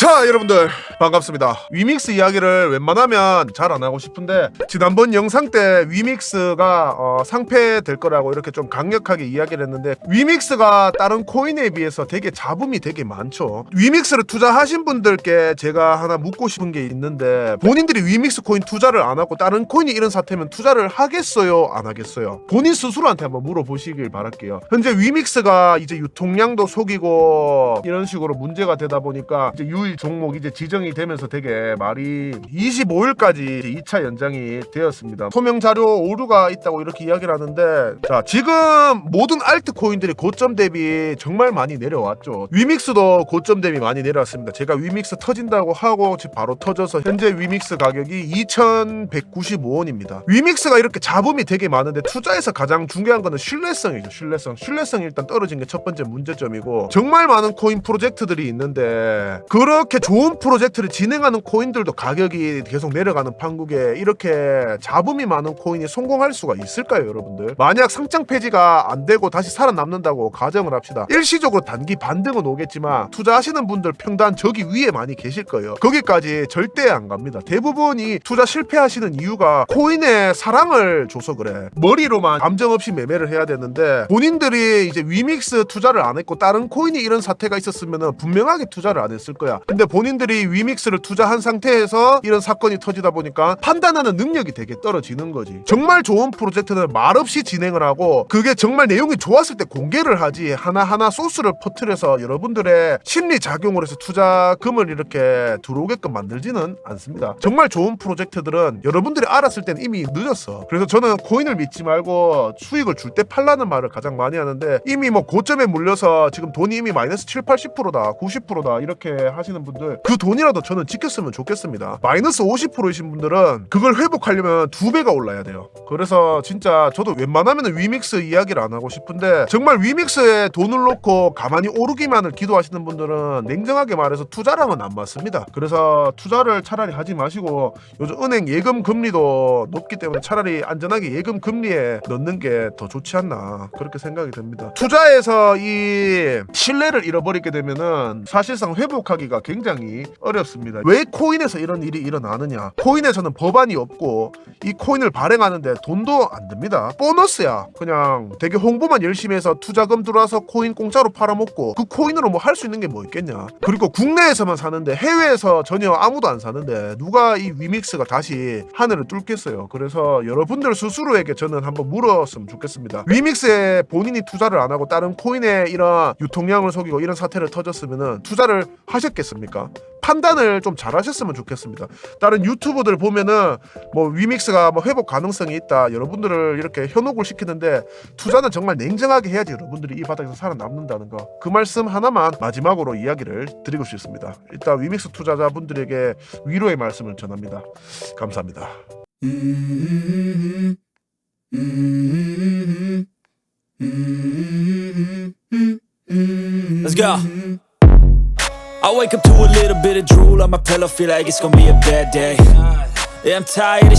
자 여러분들 반갑습니다. 위믹스 이야기를 웬만하면 잘 안 하고 싶은데 지난번 영상 때 위믹스가 어, 상패될 거라고 이렇게 좀 강력하게 이야기를 했는데 위믹스가 다른 코인에 비해서 되게 잡음이 되게 많죠. 위믹스를 투자하신 분들께 제가 하나 묻고 싶은 게 있는데 본인들이 위믹스 코인 투자를 안 하고 다른 코인이 이런 사태면 투자를 하겠어요? 안 하겠어요? 본인 스스로한테 한번 물어보시길 바랄게요. 현재 위믹스가 이제 유통량도 속이고 이런 식으로 문제가 되다 보니까 이제 유일 종목 이제 지정이 되면서 되게 말이 25일까지 2차 연장이 되었습니다. 소명 자료 오류가 있다고 이렇게 이야기를 하는데 자 지금 모든 알트 코인들이 고점 대비 정말 많이 내려왔죠. 위믹스도 고점 대비 많이 내려왔습니다. 제가 위믹스 터진다고 하고 지금 바로 터져서 현재 위믹스 가격이 2,195원입니다. 위믹스가 이렇게 잡음이 되게 많은데 투자에서 가장 중요한 거는 신뢰성이죠. 신뢰성. 신뢰성이 일단 떨어진 게 첫 번째 문제점이고 정말 많은 코인 프로젝트들이 있는데 그 렇게 좋은 프로젝트를 진행하는 코인들도 가격이 계속 내려가는 판국에 이렇게 잡음이 많은 코인이 성공할 수가 있을까요, 여러분들? 만약 상장 폐지가 안 되고 다시 살아남는다고 가정을 합시다. 일시적으로 단기 반등은 오겠지만 투자하시는 분들 평단 저기 위에 많이 계실 거예요. 거기까지 절대 안 갑니다. 대부분이 투자 실패하시는 이유가 코인에 사랑을 줘서 그래. 머리로만 감정 없이 매매를 해야 되는데 본인들이 이제 위믹스 투자를 안 했고 다른 코인이 이런 사태가 있었으면 분명하게 투자를 안 했을 거야. 근데 본인들이 위믹스를 투자한 상태에서 이런 사건이 터지다 보니까 판단하는 능력이 되게 떨어지는 거지. 정말 좋은 프로젝트는 말없이 진행을 하고 그게 정말 내용이 좋았을 때 공개를 하지 하나하나 소스를 퍼뜨려서 여러분들의 심리 작용을 해서 투자금을 이렇게 들어오게끔 만들지는 않습니다. 정말 좋은 프로젝트들은 여러분들이 알았을 때는 이미 늦었어. 그래서 저는 코인을 믿지 말고 수익을 줄 때 팔라는 말을 가장 많이 하는데 이미 뭐 고점에 물려서 지금 돈이 이미 마이너스 7, 80%다, 90%다 이렇게 하시는 분들 그 돈이라도 저는 지켰으면 좋겠습니다. 마이너스 50%이신 분들은 그걸 회복하려면 두 배가 올라야 돼요. 그래서 진짜 저도 웬만하면 위믹스 이야기를 안 하고 싶은데 정말 위믹스에 돈을 놓고 가만히 오르기만을 기도하시는 분들은 냉정하게 말해서 투자랑은 안 맞습니다. 그래서 투자를 차라리 하지 마시고 요즘 은행 예금 금리도 높기 때문에 차라리 안전하게 예금 금리에 넣는 게 더 좋지 않나 그렇게 생각이 듭니다. 투자에서 이 신뢰를 잃어버리게 되면은 사실상 회복하기가 굉장히 어렵습니다. 왜 코인에서 이런 일이 일어나느냐? 코인에서는 법안이 없고 이 코인을 발행하는데 돈도 안 듭니다. 보너스야. 그냥 되게 홍보만 열심히 해서 투자금 들어와서 코인 공짜로 팔아먹고 그 코인으로 뭐 할 수 있는 게 뭐 있겠냐? 그리고 국내에서만 사는데 해외에서 전혀 아무도 안 사는데 누가 이 위믹스가 다시 하늘을 뚫겠어요. 그래서 여러분들 스스로에게 저는 한번 물었으면 좋겠습니다. 위믹스에 본인이 투자를 안 하고 다른 코인에 이런 유통량을 속이고 이런 사태를 터졌으면은 투자를 하셨겠습니까? 판단을 좀 잘하셨으면 좋겠습니다. 다른 유튜버들 보면은 뭐 위믹스가 뭐 회복 가능성이 있다. 여러분들을 이렇게 현혹을 시키는데 투자는 정말 냉정하게 해야지 여러분들이 이 바닥에서 살아남는다는 거. 그 말씀 하나만 마지막으로 이야기를 드리고 싶습니다. 일단 위믹스 투자자분들에게 위로의 말씀을 전합니다. 감사합니다. Let's go. I wake up to a little bit of drool on my pillow, feel like it's gonna be a bad day. Yeah, I'm tired